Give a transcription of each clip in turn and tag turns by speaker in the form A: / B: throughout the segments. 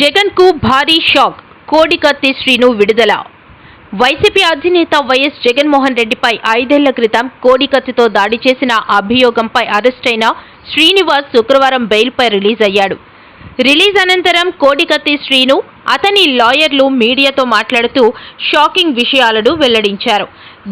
A: జగన్కు భారీ షాక్. కోడికత్తి శ్రీను విడుదల. వైసీపీ అధినేత వైఎస్ జగన్మోహన్ రెడ్డిపై ఐదేళ్ళ క్రితం కోడికత్తితో దాడి చేసిన అభియోగంపై అరెస్టైన శ్రీనివాస్ శుక్రవారం బెయిల్పై రిలీజ్ అయ్యాడు. రిలీజ్ అనంతరం కోడికత్తి శ్రీను అతని లాయర్లు మీడియాతో మాట్లాడుతూ షాకింగ్ విషయాలను వెల్లడించారు.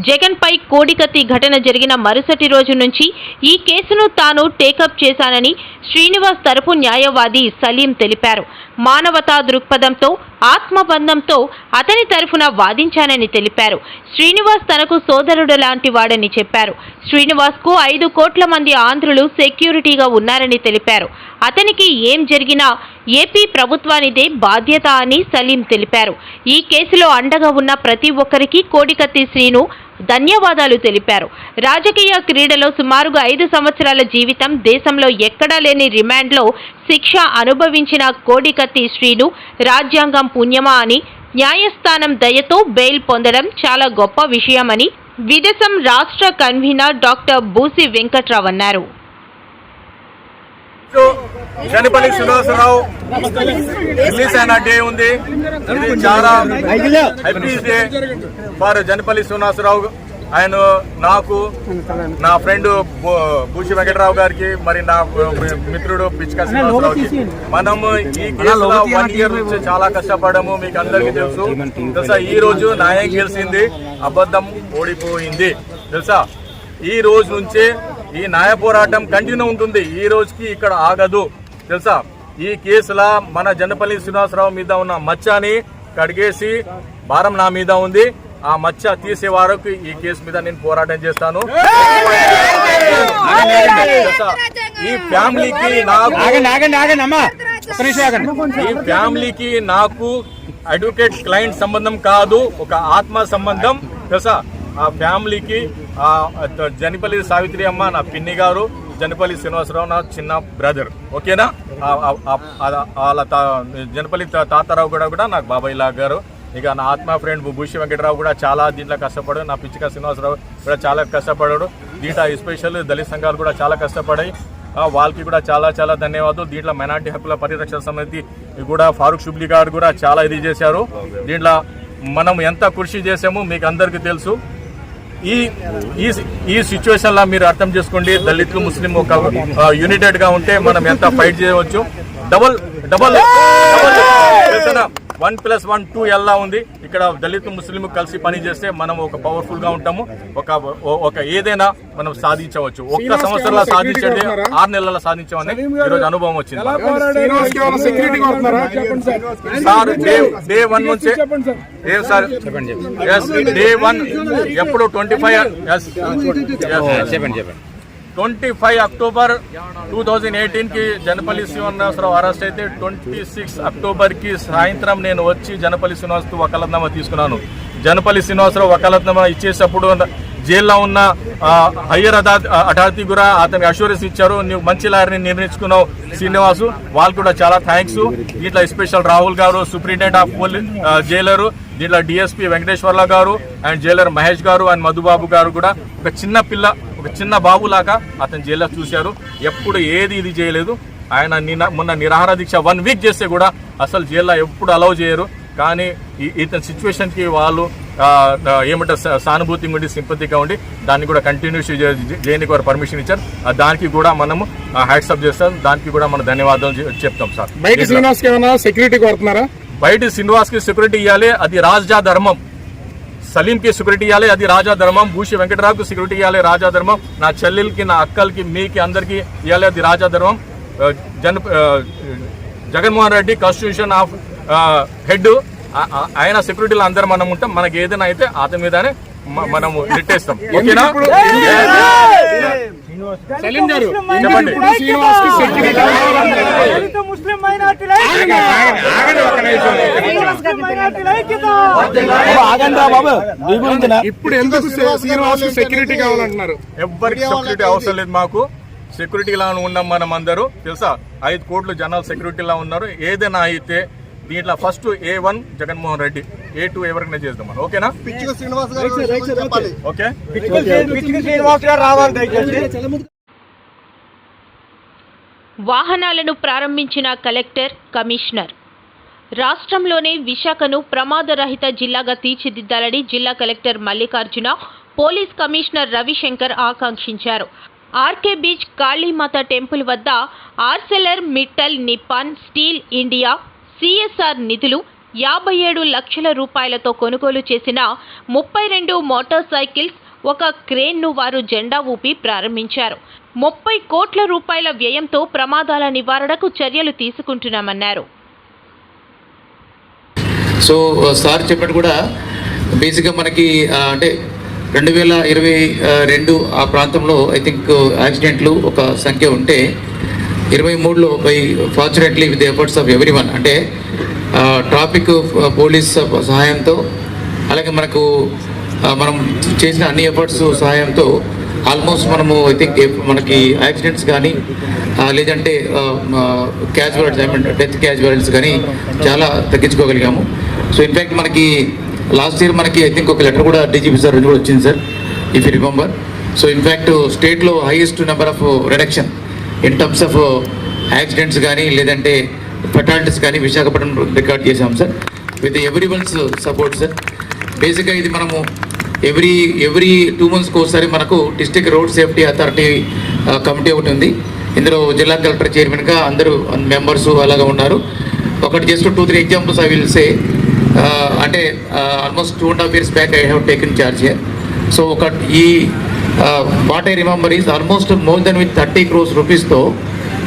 A: జగన్పై కోడికత్తి ఘటన జరిగిన మరుసటి రోజు నుంచి ఈ కేసును తాను టేకప్ చేశానని శ్రీనివాస్ తరపు న్యాయవాది సలీం తెలిపారు. మానవతా దృక్పథంతో ఆత్మబంధంతో అతని తరఫున వాదించానని తెలిపారు. శ్రీనివాస్ తనకు సోదరుడు లాంటి వాడని చెప్పారు. శ్రీనివాస్కు ఐదు కోట్ల మంది ఆంధ్రులు సెక్యూరిటీగా ఉన్నారని తెలిపారు. అతనికి ఏం జరిగినా ఏపీ ప్రభుత్వానిదే బాధ్యత అని సలీం తెలిపారు. ఈ కేసులో అండగా ఉన్న ప్రతి ఒక్కరికి కోడికత్తి శ్రీను ధన్యవాదాలు తెలిపారు. రాజకీయ క్రీడలో సుమారుగా ఐదు సంవత్సరాల జీవితం దేశంలో ఎక్కడా లేని రిమాండ్లో శిక్ష అనుభవించిన కోడికత్తి శ్రీను రాజ్యాంగం పుణ్యమా అని న్యాయస్థానం దయతో బెయిల్ పొందడం చాలా గొప్ప విషయమని విదేశం రాష్ట్ర కన్వీనర్ డాక్టర్ బూసి వెంకట్రావు అన్నారు.
B: జనపల్లి శ్రీనివాసరావు రిలీజ్ అయిన డే ఉంది. ఇది చాలా happy day for Janapalli Srinivasarao ఆయన నాకు నా ఫ్రెండ్ భూషి వెంకటరావు గారికి మరి నా మిత్రుడు పిచ్కా శ్రీనివాసరావుకి మనము ఈ కేసులో వన్ ఇయర్ నుంచి చాలా కష్టపడము మీకు అందరికీ తెలుసు. తెలుసా ఈ రోజు న్యాయం గెలిచింది అబద్ధం ఓడిపోయింది. తెలుసా? ఈ రోజు నుంచే ఈ న్యాయ పోరాటం కంటిన్యూ ఉంటుంది. ఈ రోజుకి ఇక్కడ ఆగదు. తెలుసా? ఈ కేసులో మన జనపల్లి శ్రీనివాసరావు మీద ఉన్న మచ్చని కడిగేసి భారం నా మీద ఉంది. ఆ మచ్చ తీసే వరకు ఈ కేసు మీద నేను పోరాటం చేస్తాను? ఈ ఫ్యామిలీకి నాకు ఈ ఫ్యామిలీకి నాకు అడ్వకేట్ క్లయింట్ సంబంధం కాదు. ఒక ఆత్మ సంబంధం. తెలుసా? ఆ ఫ్యామిలీకి ఆ జనిపల్లి సావిత్రి అమ్మ నా పిన్ని గారు జనపల్లి శ్రీనివాసరావు నా చిన్న బ్రదర్. ఓకేనా? వాళ్ళ తా- జనపల్లి తాతారావు కూడా కూడా నాకు బాబాయ్ లాగా గారు. ఇక నా ఆత్మ ఫ్రెండ్ భూషి వెంకటరావు కూడా చాలా దీంట్లో కష్టపడాడు నా పిచ్చిక శ్రీనివాసరావు కూడా చాలా కష్టపడాడు. దీంట్లో ఎస్పెషల్ దళిత సంఘాలు కూడా చాలా కష్టపడాయి. వాళ్ళకి కూడా చాలా చాలా ధన్యవాదాలు. దీంట్లో మైనార్టీ హక్కుల పరిరక్షణ సమితి కూడా ఫారూక్ షుబ్లీ గారు కూడా చాలా ఇది చేశారు. దీంట్లో మనం ఎంత కృషి చేసామో మీకు అందరికీ తెలుసు. ఈ ఈ ఈ సిచ్యువేషన్లో మీరు అర్థం చేసుకోండి. దళితులు ముస్లిం ఒక యూనిటెడ్గా ఉంటే మనం ఎంత ఫైట్ చేయవచ్చు. Double double double one plus one two ఎలా ఉంది. ఇక్కడ దళిత ముస్లిం కలిసి పని చేస్తే మనం ఒక పవర్ఫుల్గా ఉంటాము. ఒక ఒక ఏదైనా మనం సాధించవచ్చు. ఒక్క సంవత్సరంలో సాధించేది ఆరు నెలల్లో సాధించామని ఈరోజు అనుభవం వచ్చింది.
C: సార్.
B: డే డే వన్ నుంచి ఏ సార్ ఎస్ డే వన్ ఎప్పుడు ట్వంటీ ఫైవ్ ఎస్
C: చెప్పండి చెప్పండి.
B: Twenty five October two thousand ఎయిటీన్కి Janapalli Srinivasarao arrest అయితే ట్వంటీ సిక్స్ అక్టోబర్కి సాయంత్రం నేను వచ్చి జనపల్లి శ్రీనివాసరావు వకలత్నామా తీసుకున్నాను. జనపల్లి శ్రీనివాసరావు వకలత్నామా ఇచ్చేటప్పుడు జైల్లో ఉన్న హయ్యర్ అథా- కూడా అతనికి అష్యూరెన్స్ ఇచ్చారు. నువ్వు మంచి లాయర్ని నిర్ణయించుకున్నావు శ్రీనివాసు. వాళ్ళు కూడా చాలా థ్యాంక్స్ ఇట్లా special Rahul garu superintendent of police jailer దీంట్లో డిఎస్పీ వెంకటేశ్వర్ల గారు అండ్ జైలర్ మహేష్ గారు అండ్ మధుబాబు గారు కూడా ఒక చిన్న పిల్ల ఒక చిన్న బాబులాగా అతను జైల్లో చూశారు. ఎప్పుడు ఏది ఇది చేయలేదు. ఆయన నిన్న మొన్న నిరాహార దీక్ష వన్ వీక్ చేస్తే కూడా అసలు జైల్లో ఎప్పుడు అలౌ చేయరు. కానీ ఇతని సిచ్యువేషన్కి వాళ్ళు ఏమంటారు సానుభూతి ఉండి సింపతిగా ఉండి దాన్ని కూడా కంటిన్యూస్ చేయడానికి వారు పర్మిషన్ ఇచ్చారు. దానికి కూడా మనము హ్యాట్సప్ చేస్తాం. దానికి కూడా మనం ధన్యవాదాలు చెప్తాం సార్.
C: బయట శ్రీనివాస్కి ఏమైనా సెక్యూరిటీ కొడుతున్నారా
B: బయట శ్రీనివాస్కి సెక్యూరిటీ ఇవ్వాలి అది రాజా ధర్మం. సలీం కి సెక్యూరిటీ ఇవ్వాలి అది రాజా ధర్మం భూషి వెంకటరావుకి సెక్యూరిటీ ఇవ్వాలి రాజా ధర్మం. నా చెల్లెలకి నా అక్కలకి మీకి అందరికి ఇవ్వాలి అది రాజా ధర్మం. జన Jaganmohan Reddy constitution of head ఆయన సెక్యూరిటీలో అందరం మనం ఉంటాం. మనకి ఏదైనా అయితే అతని మీదనే మనము నెట్టేస్తాం. ఓకేనా?
C: సలీం గారు. ఇప్పుడు శ్రీనివాస్కి సెక్యూరిటీ
D: ముస్లిం మైనార్టీల
C: ఇప్పుడు ఎందుకు శ్రీనివాస్ సెక్యూరిటీ కావాలంటున్నారు?
B: ఎవ్వరికి సెక్యూరిటీ అవసరం లేదు మాకు. సెక్యూరిటీలా ఉన్నాం మనం అందరూ. తెలుసా? ఐదు కోట్ల జనాలు సెక్యూరిటీలా ఉన్నారు. ఏదైనా అయితే దీంట్లో first A one Jaganmohan Reddy A two ఎవరికైనా చేద్దాం ఓకేనా?
E: శ్రీనివాస్ గారు విషయం చెప్పాలి
B: ఓకే?
D: పిచ్చికి శ్రీనివాస్ గారు రావాలి దయచేసి.
A: వాహనాలను ప్రారంభించిన కలెక్టర్ కమిషనర్. రాష్ట్రంలోనే విశాఖను ప్రమాదరహిత జిల్లాగా తీర్చిదిద్దాలని జిల్లా collector Mallikarjuna police commissioner Ravishankar ఆకాంక్షించారు. ఆర్కే బీచ్ కాళీమాత టెంపుల్ వద్ద Arcelor Mittal Nippon steel India CSR నిధులు యాభై ఏడు లక్షల రూపాయలతో కొనుగోలు చేసిన ముప్పై రెండు మోటార్ సైకిల్స్ ఒక క్రేన్ను వారు జెండా ఊపి ప్రారంభించారు. ముప్పై కోట్ల రూపాయల వ్యయంతో ప్రమాదాల నివారణకు చర్యలు తీసుకుంటున్నామన్నారు.
F: సో సార్ చెప్పినట్టు కూడా బేసిక్గా మనకి అంటే రెండు వేల ఇరవై రెండు ఆ ప్రాంతంలో ఐ థింక్ యాక్సిడెంట్లు ఒక సంఖ్య ఉంటే ఇరవై మూడులో by fortunately with efforts of every one అంటే ట్రాఫిక్ పోలీస్ సహాయంతో అలాగే మనకు మనం చేసిన అన్ని ఎఫర్ట్స్ సహాయంతో ఆల్మోస్ట్ మనము ఐ థింక్ మనకి యాక్సిడెంట్స్ కానీ లేదంటే casualties I mean death casualties కానీ చాలా తగ్గించుకోగలిగాము. సో ఇన్ఫ్యాక్ట్ మనకి లాస్ట్ ఇయర్ మనకి ఐ థింక్ ఒక లెటర్ కూడా డీజీపీ సార్ నుంచి కూడా వచ్చింది sir if you remember so in fact స్టేట్లో highest number of reduction in terms of accidents కానీ లేదంటే ఫెటాలిటీస్ కానీ విశాఖపట్నం రికార్డ్ చేశాం sir with every one's support sir బేసిక్గా ఇది మనము ఎవ్రీ ఎవ్రీ టూ మంత్స్కి ఒకసారి మనకు district road safety authority committee ఒకటి ఉంది. ఇందులో జిల్లా కలెక్టర్ చైర్మన్గా అందరూ uh, మెంబర్స్ అలాగా ఉన్నారు. ఒకటి just two three examples I will say అంటే almost two and half years back I have taken charge so ఒక ఈ what I remember is almost more than with thirty crores రూపీస్తో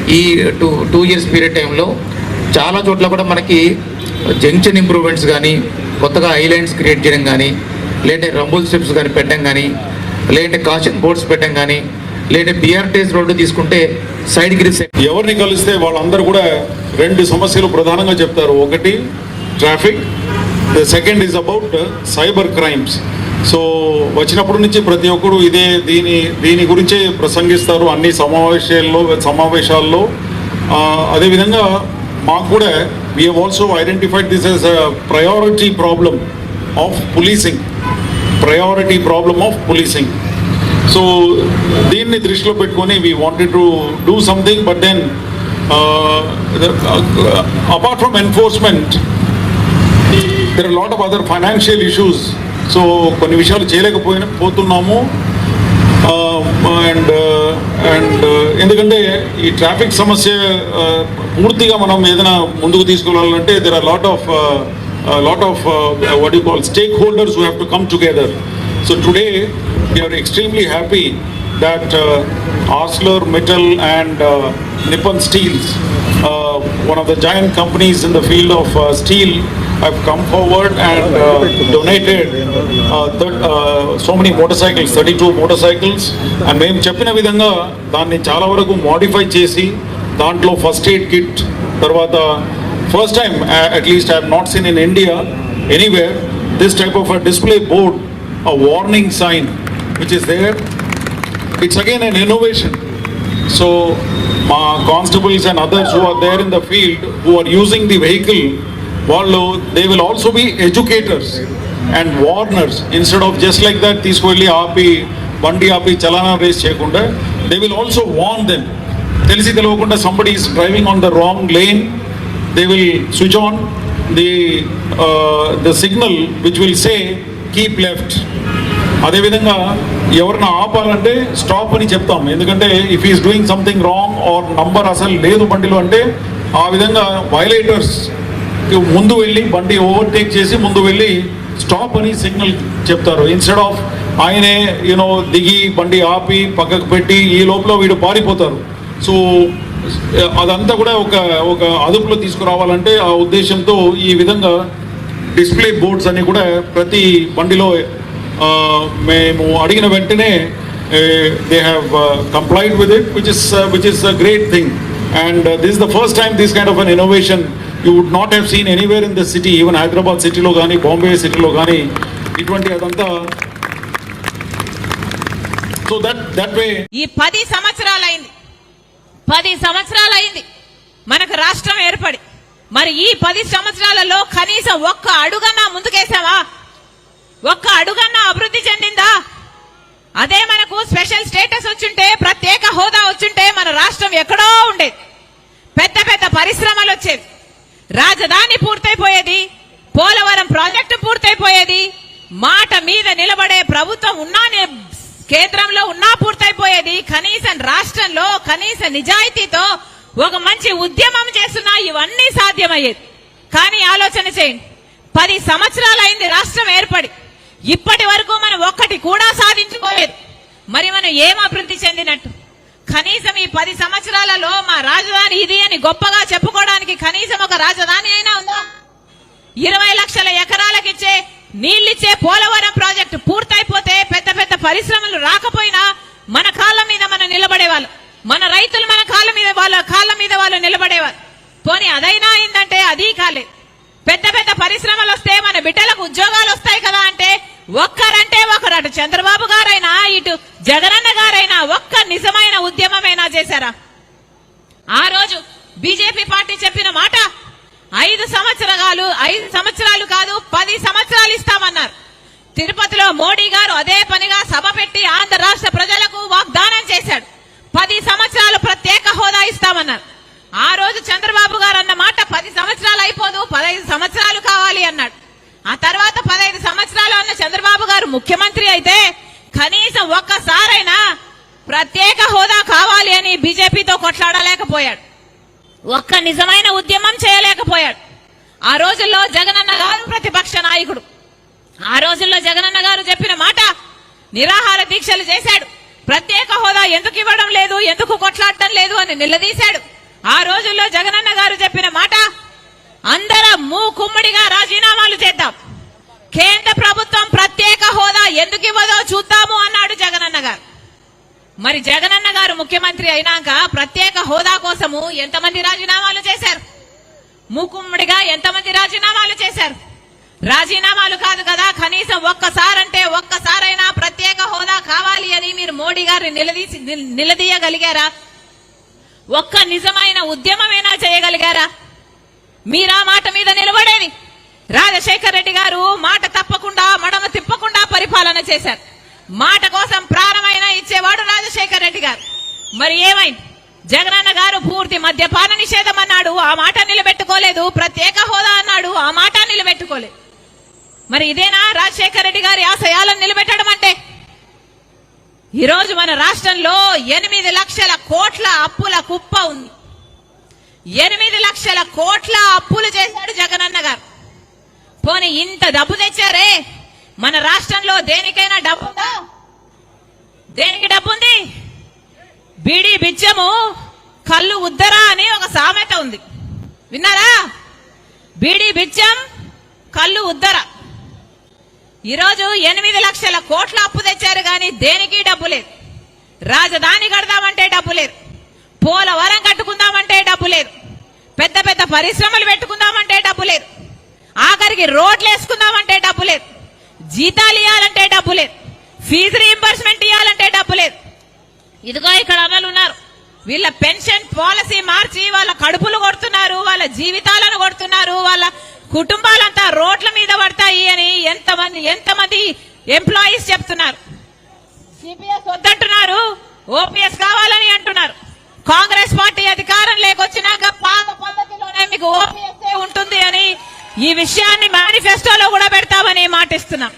F: ఈ two two years period టైంలో చాలా చోట్ల కూడా మనకి junction improvements కానీ కొత్తగా ఐలాండ్స్ క్రియేట్ చేయడం కానీ లేదంటే రంబుల్ స్ట్రిప్స్ కానీ పెట్టడం కానీ లేదంటే కాషన్ బోర్డ్స్ పెట్టడం కానీ లేదంటే బిఆర్టీఎస్ రోడ్డు తీసుకుంటే సైడ్ గ్రిప్స్
G: ఎవరిని కలిస్తే వాళ్ళందరూ కూడా రెండు సమస్యలు ప్రధానంగా చెప్తారు. ఒకటి traffic the second is about cyber crimes so వచ్చినప్పటి నుంచి ప్రతి ఒక్కరు ఇదే దీని దీని గురించే ప్రసంగిస్తారు అన్ని సమావేశాల్లో సమావేశాల్లో. అదేవిధంగా మాకు కూడా we have also identified this as priority problem of policing priority problem of policing so దీన్ని దృష్టిలో పెట్టుకొని we wanted to do something but then apart from enforcement there lot of other financial issues so కొన్ని విషయాలు చేయలేకపోయినా పోతున్నాము. And and ఎందుకంటే ఈ traffic సమస్య పూర్తిగా మనం ఏదైనా ముందుకు తీసుకెళ్ళాలంటే there are lot of lot of what you call stakeholders who have to come together so today we are extremely happy that uh, Arcelor Metal and uh, Nippon Steels, uh, one of the giant companies in the field of uh, steel, have come forward and uh, donated uh, thir- uh, so many motorcycles, 32 motorcycles. And మేము చెప్పిన విధంగా దాన్ని చాలా వరకు modify చేసి దాంట్లో first aid kit తర్వాత first time at least I have not seen in India anywhere this type of a display board a warning sign which is there. It's again an innovation. So, మా constables and others who are there in the field who are using the vehicle, వాళ్ళు they will also be educators and warners instead of just like that తీసుకువెళ్ళి ఆపి బండి ఆపి చలానా raise చేయకుండా they will also warn them. తెలిసి తెలియకుండా somebody is driving on the wrong lane, they will switch on the uh, the signal which will say keep left అదేవిధంగా ఎవరిని ఆపాలంటే స్టాప్ అని చెప్తాం. ఎందుకంటే if is doing something wrong or number అసలు లేదు బండిలో అంటే ఆ విధంగా వైలేటర్స్ ముందు వెళ్ళి బండి ఓవర్టేక్ చేసి ముందు వెళ్ళి స్టాప్ అని సిగ్నల్ చెప్తారు. ఇన్స్టెడ్ ఆఫ్ ఆయనే యూనో దిగి బండి ఆపి పక్కకు పెట్టి ఈ లోపల వీడు పారిపోతారు. సో అదంతా కూడా ఒక ఒక అదుపులో తీసుకురావాలంటే ఆ ఉద్దేశంతో ఈ విధంగా డిస్ప్లే బోర్డ్స్ అన్ని కూడా ప్రతి బండిలో మేము అడిగిన వెంటనే they have complied with it which is which is a great thing and this the first time this kind of an innovation you would not have seen anywhere in the city even Hyderabad సిటీలో కానీ బాంబే సిటీలో కానీ ఇటువంటి అదంతా. So that that way
H: ఈ పది సంవత్సరాలైంది. పది సంవత్సరాలైంది. మనకు రాష్ట్రం ఏర్పడి. మరి ఈ పది సంవత్సరాలలో కనీసం ఒక్క అడుగన్నా ముందుకేసావా? ఒక్క అడుగన్నా అభివృద్ధి చెందిందా? అదే మనకు స్పెషల్ స్టేటస్ వచ్చుంటే ప్రత్యేక హోదా వచ్చుంటే మన రాష్ట్రం ఎక్కడో ఉండేది. పెద్ద పెద్ద పరిశ్రమలు వచ్చేవి. రాజధాని పూర్తయిపోయేది పోలవరం ప్రాజెక్టు పూర్తయిపోయేది మాట మీద నిలబడే ప్రభుత్వం ఉన్నా కేంద్రంలో ఉన్నా పూర్తయిపోయేది. కనీసం రాష్ట్రంలో కనీస నిజాయితీతో ఒక మంచి ఉద్యమం చేస్తున్నా ఇవన్నీ సాధ్యమయ్యేది. కానీ ఆలోచన చేయండి. పది సంవత్సరాలైంది రాష్ట్రం ఏర్పడి. ఇప్పటి వరకు మనం ఒక్కటి కూడా సాధించుకోలేదు. మరి మనం ఏం అభివృద్ధి చెందినట్టు? కనీసం ఈ పది సంవత్సరాలలో మా రాజధాని ఇది అని గొప్పగా చెప్పుకోవడానికి కనీసం ఒక రాజధాని అయినా ఉందా? ఇరవై లక్షల ఎకరాలకిచ్చే నీళ్ళిచ్చే పోలవరం ప్రాజెక్టు పూర్తయిపోతే పెద్ద పెద్ద పరిశ్రమలు రాకపోయినా మన కాళ్ళ మీద మనం నిలబడేవాళ్ళు. మన రైతులు మన కాళ్ళ మీద వాళ్ళ కాళ్ళ మీద వాళ్ళు నిలబడేవాళ్ళు. పోనీ అదైనా అయిందంటే అది కాలేదు. పెద్ద పెద్ద పరిశ్రమలు వస్తే మన బిడ్డలకు ఉద్యోగాలు వస్తాయి కదా అంటే ఒక్కరంటే ఒకరు. అటు చంద్రబాబు గారైనా ఇటు జగనన్న గారైనా ఒక్క నిజమైన ఉద్యమమైనా చేశారా? ఆ రోజు బీజేపీ పార్టీ చెప్పిన మాట ఐదు సంవత్సరాలు ఐదు సంవత్సరాలు కాదు పది సంవత్సరాలు ఇస్తామన్నారు. తిరుపతిలో మోడీ గారు అదే పనిగా సభ పెట్టి ఆంధ్ర రాష్ట్ర ప్రజలకు వాగ్దానం చేశాడు. పది సంవత్సరాలు ప్రత్యేక హోదా ఇస్తామన్నారు. ఆ రోజు చంద్రబాబు గారు అన్న మాట పది సంవత్సరాలు అయిపోదు పదహైదు సంవత్సరాలు కావాలి అన్నాడు. ఆ తర్వాత పదహైదు సంవత్సరాలు అన్న చంద్రబాబు గారు ముఖ్యమంత్రి అయితే కనీసం ఒక్కసారైనా ప్రత్యేక హోదా కావాలి అని బీజేపీతో కొట్లాడలేకపోయాడు. ఒక్క నిజమైన ఉద్యమం చేయలేకపోయాడు. ఆ రోజుల్లో జగనన్న గారు ప్రతిపక్ష నాయకుడు. ఆ రోజుల్లో జగనన్న గారు చెప్పిన మాట నిరాహార దీక్షలు చేశాడు. ప్రత్యేక హోదా ఎందుకు ఇవ్వడం లేదు ఎందుకు కొట్లాడటం లేదు అని నిలదీశాడు. ఆ రోజుల్లో జగనన్న గారు చెప్పిన మాట అందరం మూకుమ్మడిగా రాజీనామాలు చేద్దాం. కేంద్ర ప్రభుత్వం ప్రత్యేక హోదా ఎందుకు ఇవ్వదో చూద్దాము అన్నాడు జగనన్న గారు. మరి జగనన్న గారు ముఖ్యమంత్రి అయినాక ప్రత్యేక హోదా కోసము ఎంతమంది రాజీనామాలు చేశారు? మూకుమ్మడిగా ఎంతమంది రాజీనామాలు చేశారు? రాజీనామాలు కాదు కదా కనీసం ఒక్కసారంటే ఒక్కసారైనా ప్రత్యేక హోదా కావాలి అని మీరు మోడీ గారిని నిలదీసి నిలదీయగలిగారా? ఒక్క నిజమైన ఉద్యమమైనా చేయగలిగారా? మీరా మాట మీద నిలబడేది. రాజశేఖర్ రెడ్డి గారు మాట తప్పకుండా మడమ తిప్పకుండా పరిపాలన చేశారు. మాట కోసం ప్రాణమైన ఇచ్చేవాడు రాజశేఖర్ రెడ్డి గారు. మరి ఏమైంది? జగనన్న గారు పూర్తి మద్యపాన నిషేధం అన్నాడు. ఆ మాట నిలబెట్టుకోలేదు. ప్రత్యేక హోదా అన్నాడు. ఆ మాట నిలబెట్టుకోలేదు. మరి ఇదేనా రాజశేఖర్ రెడ్డి గారి ఆశయాలను నిలబెట్టడం అంటే? ఈరోజు మన రాష్ట్రంలో ఎనిమిది లక్షల కోట్ల అప్పుల కుప్ప ఉంది. ఎనిమిది లక్షల కోట్ల అప్పులు చేశాడు జగనన్న గారు. పోనీ ఇంత డబ్బు తెచ్చారే? మన రాష్ట్రంలో దేనికైనా డబ్బు ఉందా? దేనికి డబ్బు ఉంది? బీడి బిచ్చము కళ్ళు ఉద్దరా అని ఒక సామెత ఉంది. విన్నారా? బీడి బిచ్చం కళ్ళు ఉద్దర. ఈరోజు ఎనిమిది లక్షల కోట్ల అప్పు తెచ్చారు కానీ దేనికి డబ్బు లేదు. రాజధాని కడదామంటే డబ్బు లేదు. పోలవరం కట్టుకుందామంటే డబ్బు లేదు. పెద్ద పెద్ద పరిశ్రమలు పెట్టుకుందామంటే డబ్బు లేదు. ఆఖరికి రోడ్లు వేసుకుందామంటే డబ్బు లేదు. జీతాలు ఇవ్వాలంటే డబ్బు లేదు. ఫీజు రీంబర్స్మెంట్ ఇవ్వాలంటే డబ్బు లేదు. ఇదిగో ఇక్కడ అమలు ఉన్నారు. వీళ్ళ పెన్షన్ పాలసీ మార్చి వాళ్ళ కడుపులు కొడుతున్నారు వాళ్ళ జీవితాలను కొడుతున్నారు వాళ్ళ కుటుంబాలంతా రోడ్ల మీద పడతాయి అని ఎంతమంది ఎంతమంది ఎంప్లాయీస్ చెప్తున్నారు. సిపిఎస్ వద్దంటున్నారు ఓపీఎస్ కావాలని అంటున్నారు. కాంగ్రెస్ పార్టీ అధికారం లేకొచ్చినాక పాత పద్ధతిలోనే మీకు ఓపీఎస్ ఉంటుంది అని ఈ విషయాన్ని మేనిఫెస్టోలో కూడా పెడతామని మాటిస్తున్నాం.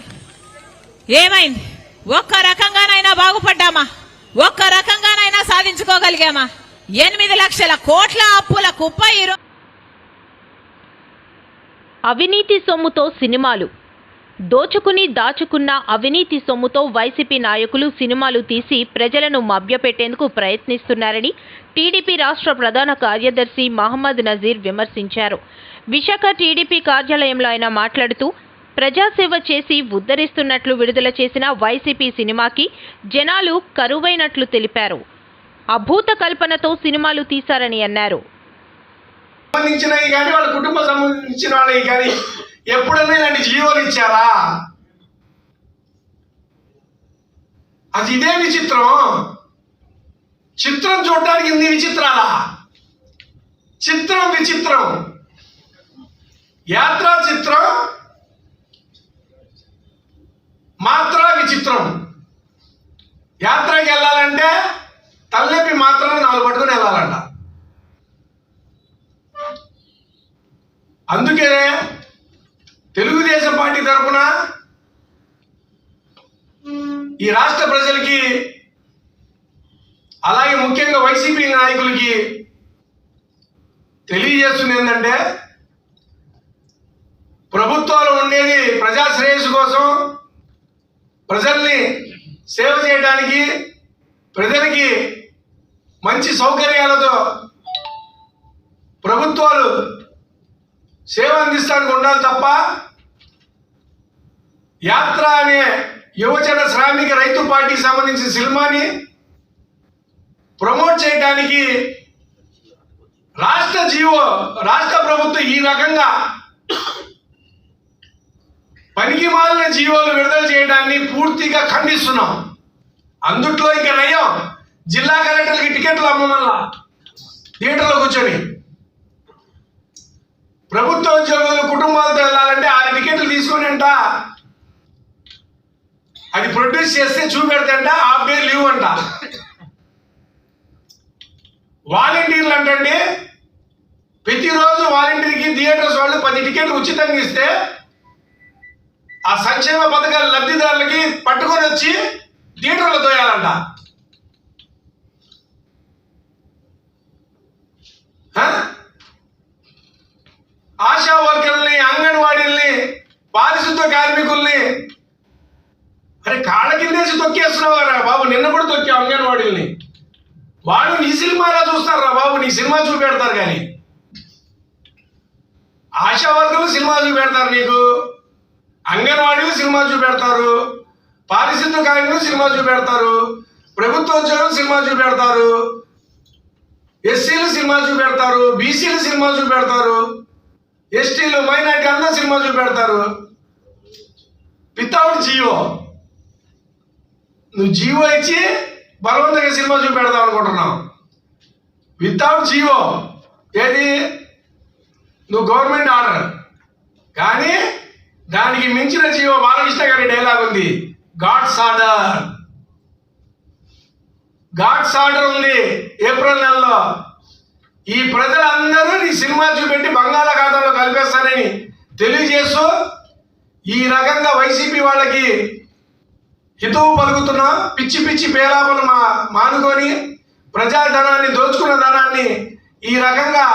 H: ఏమైంది? ఒక్క రకంగానైనా బాగుపడ్డామా? ఒక్క రకంగానైనా సాధించుకోగలిగామా? ఎనిమిది లక్షల కోట్ల అప్పుల కుప్ప ఈరోజు
A: అవినీతి సొమ్ముతో సినిమాలు. దోచుకుని దాచుకున్న అవినీతి సొమ్ముతో వైసీపీ నాయకులు సినిమాలు తీసి ప్రజలను మభ్యపెట్టేందుకు ప్రయత్నిస్తున్నారని టీడీపీ రాష్ట్ర ప్రధాన కార్యదర్శి మహమ్మద్ నజీర్ విమర్శించారు. విశాఖ టీడీపీ కార్యాలయంలో ఆయన మాట్లాడుతూ ప్రజాసేవ చేసి ఉద్ధరిస్తున్నట్లు విడుదల చేసిన వైసీపీ సినిమాకి జనాలు కరువైనట్లు తెలిపారు. అభూత కల్పనతో సినిమాలు తీశారని అన్నారు.
C: వాళ్ళ ఇచ్చిన వాళ్ళకి కానీ ఎప్పుడైనా ఇలాంటి జీవోలు ఇచ్చారా? అది ఇదే విచిత్రం. చిత్రం చూడటానికి ఇన్ని విచిత్రాలా? చిత్రం విచిత్రం. యాత్రా చిత్రం మాత్ర విచిత్రం. యాత్రకి వెళ్ళాలంటే తలనొప్పి మాత్రమే నాలుగు పట్టుకుని వెళ్ళాలంట. తెలుగుదేశం పార్టీ తరఫున ఈ రాష్ట్ర ప్రజలకి అలాగే ముఖ్యంగా వైసీపీ నాయకులకి తెలియజేస్తుంది ఏంటంటే ప్రభుత్వాలు ఉండేది ప్రజా శ్రేయస్సు కోసం ప్రజల్ని సేవ చేయడానికి ప్రజలకి మంచి సౌకర్యాలతో ప్రభుత్వాలు సేవ అందిస్తానికి ఉండాలి తప్ప యాత్ర అనే యువజన శ్రామిక రైతు పార్టీకి సంబంధించిన సినిమాని ప్రమోట్ చేయడానికి రాష్ట్ర జీవో రాష్ట్ర ప్రభుత్వం ఈ రకంగా పనికి మాలిన జీవోలు విడుదల చేయడాన్ని పూర్తిగా ఖండిస్తున్నాం. అందుట్లో ఇక నయం. జిల్లా కలెక్టర్కి టికెట్లు అమ్మమల్లా థియేటర్లో కూర్చొని. ప్రభుత్వ ఉద్యోగులు కుటుంబాలతో వెళ్ళాలంటే ఆరు టికెట్లు తీసుకొని అంట. అది ప్రొడ్యూస్ చేస్తే చూపెడతంట హాఫ్ డే లీవ్ అంట. వాలంటీర్లు అంటండి ప్రతిరోజు వాలంటీర్కి థియేటర్స్ వాళ్ళు పది టికెట్లు ఉచితంగా ఇస్తే ఆ సంక్షేమ పథకాల లబ్ధిదారులకి పట్టుకొని వచ్చి థియేటర్లో తోయాలంట. Huh? ఆశా వర్కర్ని అంగన్వాడీల్ని పారిశుద్ధ కార్మికుల్ని. అరే కాళ్ళ కిందేసి తొక్కేస్తున్నావారా బాబు? నిన్న కూడా తొక్కా అంగన్వాడీల్ని. వాళ్ళు నీ సినిమాలా చూస్తారా బాబు? నీ సినిమా చూపెడతారు కానీ. ఆశా వర్కర్లు సినిమా చూపెడతారు నీకు. అంగన్వాడీలు సినిమా చూపెడతారు. పారిశుద్ధ కార్మికులు సినిమా చూపెడతారు. ప్రభుత్వ ఉద్యోగులు సినిమా చూపెడతారు. ఎస్సీలు సినిమా చూపెడతారు. బీసీలు సినిమా చూపెడతారు. ఎస్టీలు మైనార్టీ అందరూ సినిమా చూపెడతారు. వితౌట్ జియో. నువ్వు జియో ఇచ్చి బలవంతంగా సినిమా చూపెడదాం అనుకుంటున్నావు. వితౌట్ జియో. ఏది? నువ్వు గవర్నమెంట్ ఆర్డర్. కానీ దానికి మించిన జియో బాలకృష్ణ గారి డైలాగ్ ఉంది గాడ్స్ ఆర్డర్ గాడ్స్ ఆర్డర్ ఉంది ఏప్రిల్ నెలలో. ఈ ప్రజలందరూ నీ సినిమా చూపెట్టి బంగాళాఖాతంలో కలిపేస్తానని తెలియజేస్తూ ఈ రకంగా వైసీపీ వాళ్ళకి హితవు పలుకుతున్నా పిచ్చి పిచ్చి పేలాపలు మా మానుకొని ప్రజాధనాన్ని దోచుకున్న ధనాన్ని ఈ రకంగా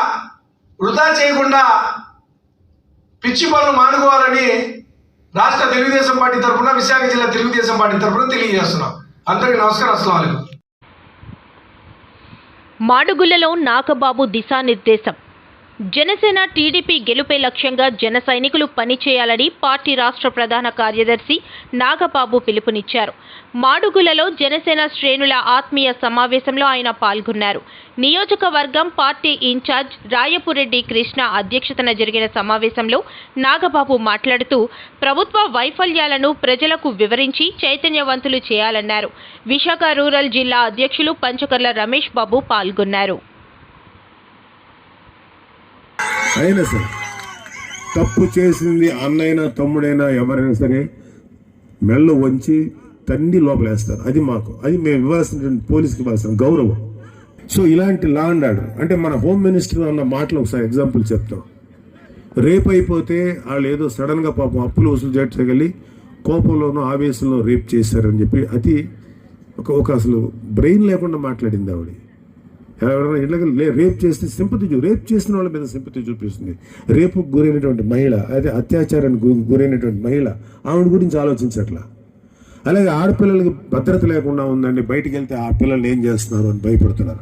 C: వృధా చేయకుండా పిచ్చి పనులు మానుకోవాలని రాష్ట్ర తెలుగుదేశం పార్టీ తరఫున విశాఖ జిల్లా తెలుగుదేశం పార్టీ తరఫున తెలియజేస్తున్నాం. అందరికీ నమస్కారం. అస్సలం
A: మాడుగులలో నాగబాబు దిశానిర్దేశం. జనసేన టీడీపీ గెలుపే లక్ష్యంగా జన సైనికులు పనిచేయాలని పార్టీ రాష్ట్ర ప్రధాన కార్యదర్శి నాగబాబు పిలుపునిచ్చారు. మాడుగులలో జనసేన శ్రేణుల ఆత్మీయ సమావేశంలో ఆయన పాల్గొన్నారు. నియోజకవర్గం పార్టీ ఇన్ఛార్జ్ రాయపురెడ్డి కృష్ణ అధ్యక్షతన జరిగిన సమావేశంలో నాగబాబు మాట్లాడుతూ ప్రభుత్వ వైఫల్యాలను ప్రజలకు వివరించి చైతన్యవంతులు చేయాలన్నారు. విశాఖ రూరల్ జిల్లా అధ్యక్షులు పంచకర్ల రమేష్ బాబు పాల్గొన్నారు.
I: అయినా సరే తప్పు చేసింది అన్నైనా తమ్ముడైనా ఎవరైనా సరే మెళ్ళ వంచి తండ్రి లోపలేస్తారు. అది మాకు. అది మేము ఇవ్వాల్సిన పోలీస్కి ఇవ్వాల్సిన గౌరవం. సో ఇలాంటి లా అండ్ ఆర్డర్ అంటే మన హోమ్ మినిస్టర్ అన్న మాటలు ఒకసారి ఎగ్జాంపుల్ చెప్తాం. రేప్ అయిపోతే వాళ్ళు ఏదో సడన్గా పాపం అప్పులు వసూలు చేయగలి కోపంలోనూ ఆవేశంలో రేప్ చేశారని చెప్పి అది ఒక ఒక అసలు బ్రెయిన్ లేకుండా మాట్లాడింది ఆవిడ. ఎవరైనా ఇళ్ళకి లే రేప్ చేస్తే సింపతి చూ రేప్ చేసిన వాళ్ళ మీద సింపతి చూపిస్తుంది. రేపు గురైనటువంటి మహిళ అదే అత్యాచారానికి గురైనటువంటి మహిళ ఆవిడ గురించి ఆలోచించట్లా? అలాగే ఆడపిల్లలకి భద్రత లేకుండా ఉందండి బయటికి వెళ్తే ఆ పిల్లలు ఏం చేస్తున్నారు అని భయపడుతున్నారు.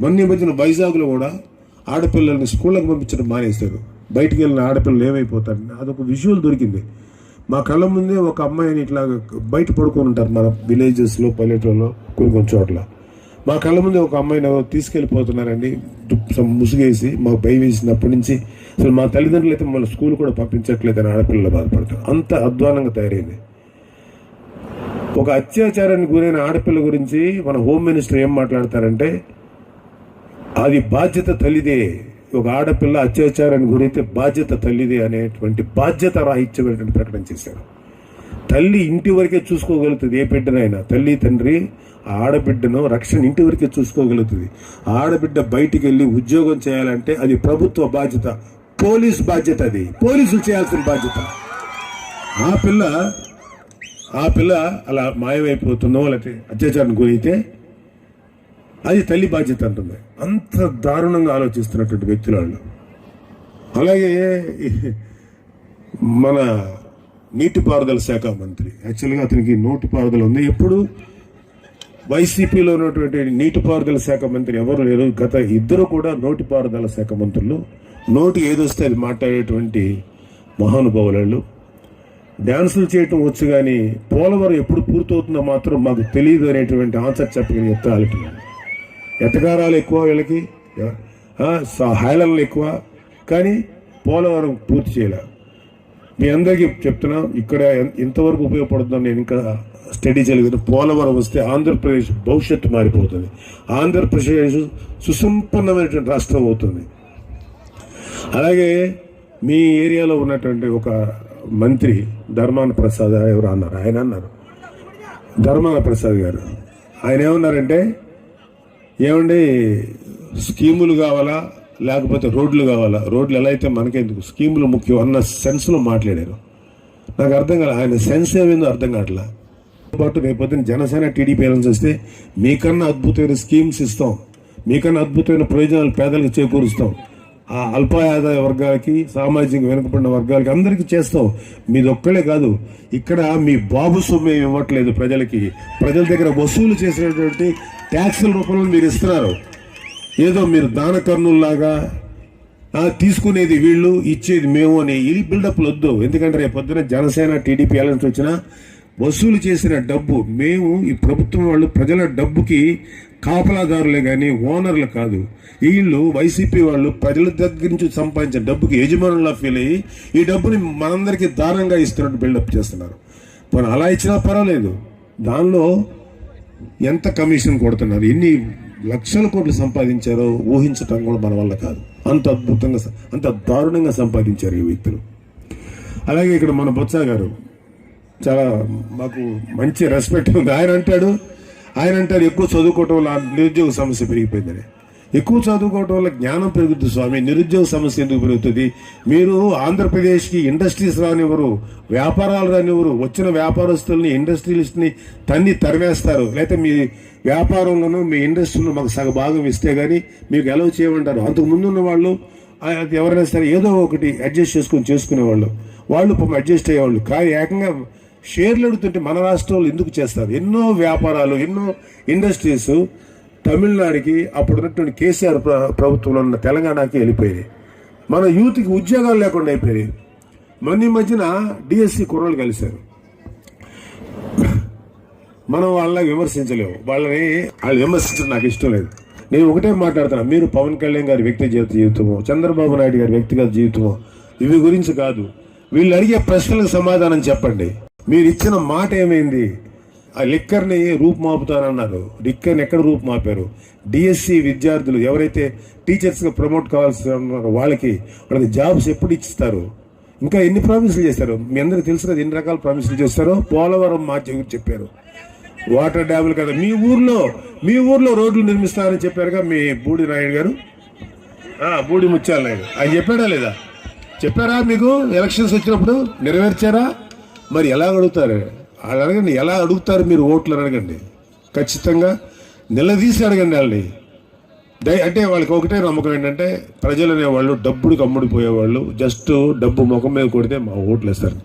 I: మొన్న మధ్యన వైజాగ్లో కూడా ఆడపిల్లల్ని స్కూళ్ళకి పంపించడం మానేస్తారు బయటికి వెళ్ళిన ఆడపిల్లలు ఏమైపోతారు అదొక విజువల్ దొరికింది. మా కళ్ళ ముందే ఒక అమ్మాయిని ఇట్లా బయట పడుకొని ఉంటారు మన విలేజెస్లో పల్లెటూరులో కొన్ని కొన్ని చోట్ల. మా కళ్ళ ముందు ఒక అమ్మాయిని తీసుకెళ్ళిపోతున్నారండి. ముసుగేసి మాకు భయం వేసినప్పటి నుంచి. అసలు మా తల్లిదండ్రులు అయితే మమ్మల్ని స్కూల్ కూడా పంపించట్లేదని ఆడపిల్లలు బాధపడతారు. అంత అధ్వానంగా తయారైంది. ఒక అత్యాచారానికి గురైన ఆడపిల్ల గురించి మన హోమ్ మినిస్టర్ ఏం మాట్లాడతారంటే అది బాధ్యత తల్లిదే. ఒక ఆడపిల్ల అత్యాచారానికి గురైతే బాధ్యత తల్లిదే అనేటువంటి బాధ్యత రాహిత్యమైనటువంటి ప్రకటన చేశారు. తల్లి ఇంటి వరకే చూసుకోగలుగుతుంది ఏ బిడ్డనైనా. తల్లి తండ్రి ఆడబిడ్డను రక్షణ ఇంటి వరకే చూసుకోగలుగుతుంది. ఆడబిడ్డ బయటికి వెళ్ళి ఉద్యోగం చేయాలంటే అది ప్రభుత్వ బాధ్యత పోలీస్ బాధ్యత అది. పోలీసులు చేయాల్సిన బాధ్యత. ఆ పిల్ల ఆ పిల్ల అలా మాయమైపోతుందో లేకపోతే అత్యాచారం గురైతే అది తల్లి బాధ్యత అంటుంది. అంత దారుణంగా ఆలోచిస్తున్నటువంటి వ్యక్తులు వాళ్ళు అలాగే మన నీటిపారుదల శాఖ మంత్రి. యాక్చువల్గా అతనికి నోటిపారుదల ఉంది. ఎప్పుడు? వైసీపీలో ఉన్నటువంటి నీటిపారుదల శాఖ మంత్రి ఎవరు లేరు. గత ఇద్దరు కూడా నోటిపారుదల శాఖ మంత్రులు. నోటి ఏదొస్తే అది మాట్లాడేటువంటి మహానుభావులు. డ్యాన్సులు చేయటం వచ్చు కానీ పోలవరం ఎప్పుడు పూర్తవుతుందో మాత్రం మాకు తెలియదు అనేటువంటి ఆన్సర్ చెప్పగలిగే ఎత్తాలి ఎత్తగారాలు ఎక్కువ వీళ్ళకి? హైలన్లు స- ఎక్కువ. కానీ పోలవరం పూర్తి చేయలేదు మీ అందరికీ చెప్తున్నా ఇక్కడ ఎన్- ఇంతవరకు ఉపయోగపడుతుందో నేను ఇంకా స్టడీ చేయలేదు. పోలవరం వస్తే ఆంధ్రప్రదేశ్ భవిష్యత్తు మారిపోతుంది. ఆంధ్రప్రదేశ్ సుసంపన్నమైనటువంటి రాష్ట్రం అవుతుంది. అలాగే మీ ఏరియాలో ఉన్నటువంటి ఒక మంత్రి ధర్మాన ప్రసాద్ ఎవరు అన్నారు. ఆయన అన్నారు. ధర్మాన ప్రసాద్ గారు. ఆయన ఏమన్నారంటే ఏమండి స్కీములు కావాలా? లేకపోతే రోడ్లు కావాలా? రోడ్లు ఎలా అయితే మనకెందుకు? స్కీములు ముఖ్యం అన్న సెన్స్లో మాట్లాడారు. నాకు అర్థం కాలే. ఆయన సెన్స్ ఏమైందో అర్థం కావట్లా? పాటు రేపొద్దున జనసేన టీడీపీ ఎలన్స్ వస్తే మీకన్నా అద్భుతమైన స్కీమ్స్ ఇస్తాం. మీకన్నా అద్భుతమైన ప్రయోజనాలు పేదలకు చేకూరుస్తాం. ఆ అల్పాయాదాయ ఆదాయ వర్గాలకి సామాజిక వెనుకబడిన వర్గాలకి అందరికీ చేస్తాం. మీది ఒక్కడే కాదు ఇక్కడ మీ బాబు సొమ్ము ఇవ్వట్లేదు ప్రజలకి. ప్రజల దగ్గర వసూలు చేసినటువంటి ట్యాక్సుల రూపంలో మీరు ఇస్తున్నారు. ఏదో మీరు దాన కర్ణుల్లాగా తీసుకునేది వీళ్ళు ఇచ్చేది మేము అని ఈ బిల్డప్లు వద్దు. ఎందుకంటే రేపు పొద్దున జనసేన టీడీపీ అలయన్స్ వచ్చినా వసూలు చేసిన డబ్బు మేము ఈ ప్రభుత్వం వాళ్ళు ప్రజల డబ్బుకి కాపలాదారులే కానీ ఓనర్లు కాదు. వీళ్ళు వైసీపీ వాళ్ళు ప్రజల దగ్గర నుంచి సంపాదించిన డబ్బుకి యజమానులా ఫీల్ అయ్యి ఈ డబ్బుని మనందరికీ దానంగా ఇస్తున్నట్టు బిల్డప్ చేస్తున్నారు. పోనీ అలా ఇచ్చినా పర్వాలేదు. దానిలో ఎంత కమిషన్ కొడుతున్నారు? ఎన్ని లక్షల కోట్లు సంపాదించారో ఊహించటం కూడా మన వల్ల కాదు. అంత అద్భుతంగా అంత దారుణంగా సంపాదించారు ఈ వ్యక్తులు. అలాగే ఇక్కడ మన బొత్స గారు చాలా మాకు మంచి రెస్పెక్ట్ ఉంది. ఆయన అంటాడు ఆయన అంటారు ఎక్కువ చదువుకోవటం వల్ల నిరుద్యోగ సమస్య పెరిగిపోయిందని. ఎక్కువ చదువుకోవటం వల్ల జ్ఞానం పెరుగుతుంది స్వామి. నిరుద్యోగ సమస్య ఎందుకు పెరుగుతుంది? మీరు ఆంధ్రప్రదేశ్కి ఇండస్ట్రీస్ రానివ్వరు వ్యాపారాలు రానివ్వరు. వచ్చిన వ్యాపారస్తుల్ని ఇండస్ట్రియలిస్ట్ని తన్ని తరివేస్తారు లేకపోతే మీ వ్యాపారంలోనూ మీ ఇండస్ట్రీలో మాకు సగ భాగం ఇస్తే కానీ మీకు ఎలా చేయమంటారు. అంతకు ముందు ఉన్న వాళ్ళు ఎవరైనా సరే ఏదో ఒకటి అడ్జస్ట్ చేసుకొని చేసుకునేవాళ్ళు. వాళ్ళు పాపం అడ్జస్ట్ అయ్యేవాళ్ళు. కానీ ఏకంగా షేర్లు అడుగుతుంటే మన రాష్ట్రంలో ఎందుకు చేస్తారు? ఎన్నో వ్యాపారాలు ఎన్నో ఇండస్ట్రీస్ తమిళనాడుకి అప్పుడు ఉన్నటువంటి కేసీఆర్ ప్రభుత్వంలో ఉన్న తెలంగాణకి వెళ్ళిపోయాయి మన యూత్కి ఉద్యోగాలు లేకుండా అయిపోయాయి మన మధ్యన డిఎస్సి కుర్రలు కలిశారు. మనం వాళ్ళ విమర్శించలేము. వాళ్ళని వాళ్ళు విమర్శించడం నాకు ఇష్టం లేదు. నేను ఒకటే మాట్లాడుతున్నా. మీరు పవన్ కళ్యాణ్ గారి వ్యక్తిగత జీవితము చంద్రబాబు నాయుడు గారి వ్యక్తిగత జీవితము ఇవి గురించి కాదు. వీళ్ళు అడిగే ప్రశ్నలకు సమాధానం చెప్పండి. మీరు ఇచ్చిన మాట ఏమైంది? ఆ లిక్కర్ని రూపుమాపుతానన్నారు లిక్కర్ని ఎక్కడ రూపుమాపారు డిఎస్సి విద్యార్థులు ఎవరైతే టీచర్స్గా ప్రమోట్ కావాల్సి ఉన్నారో వాళ్ళకి వాళ్ళకి జాబ్స్ ఎప్పుడు ఇచ్చిస్తారు? ఇంకా ఎన్ని ప్రామిసులు చేస్తారు? మీ అందరికి తెలుసు కదా ఎన్ని రకాల ప్రామిసులు చేస్తారో? పోలవరం మార్చి గురించి చెప్పారు. వాటర్ డ్యాములు కదా. మీ ఊర్లో మీ ఊర్లో రోడ్లు నిర్మిస్తారని చెప్పారుగా మీ బూడి నాయుడు గారు? బూడి ముత్యాల నాయుడు. ఆయన చెప్పాడా లేదా? చెప్పారా మీకు? ఎలక్షన్స్ వచ్చినప్పుడు నెరవేర్చారా? మరి ఎలా అడుగుతారు? వాళ్ళు అడగండి ఎలా అడుగుతారు మీరు ఓట్లు అడగండి? ఖచ్చితంగా నిలదీసి అడగండి వాళ్ళని. దయ అంటే వాళ్ళకి ఒకటే నమ్మకం ఏంటంటే ప్రజలు అనేవాళ్ళు డబ్బుడికి అమ్ముడిపోయేవాళ్ళు జస్ట్ డబ్బు ముఖం మీద కొడితే మా ఓట్లు వేస్తారు.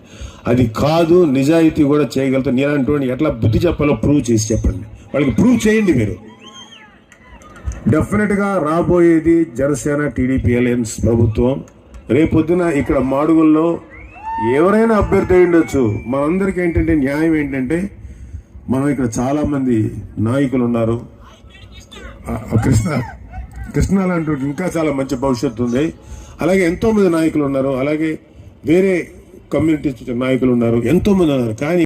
I: అది కాదు నిజాయితీ కూడా చేయగలుగుతాం నేను ఎట్లా బుద్ధి చెప్పాలో ప్రూవ్ చేసి చెప్పండి. వాళ్ళకి ప్రూవ్ చేయండి మీరు. డెఫినెట్గా రాబోయేది జనసేన టీడీపీ అలయన్స్ ప్రభుత్వం. రేపొద్దున ఇక్కడ మాడుగుల్లో ఎవరైనా అభ్యర్థి ఉండొచ్చు. మనందరికీ ఏంటంటే న్యాయం ఏంటంటే మనం ఇక్కడ చాలా మంది నాయకులు ఉన్నారు. కృష్ణ కృష్ణ లాంటి ఇంకా చాలా మంచి భవిష్యత్తు ఉంది. అలాగే ఎంతో మంది నాయకులు ఉన్నారు. అలాగే వేరే కమ్యూనిటీస్ నాయకులు ఉన్నారు. ఎంతో మంది ఉన్నారు. కానీ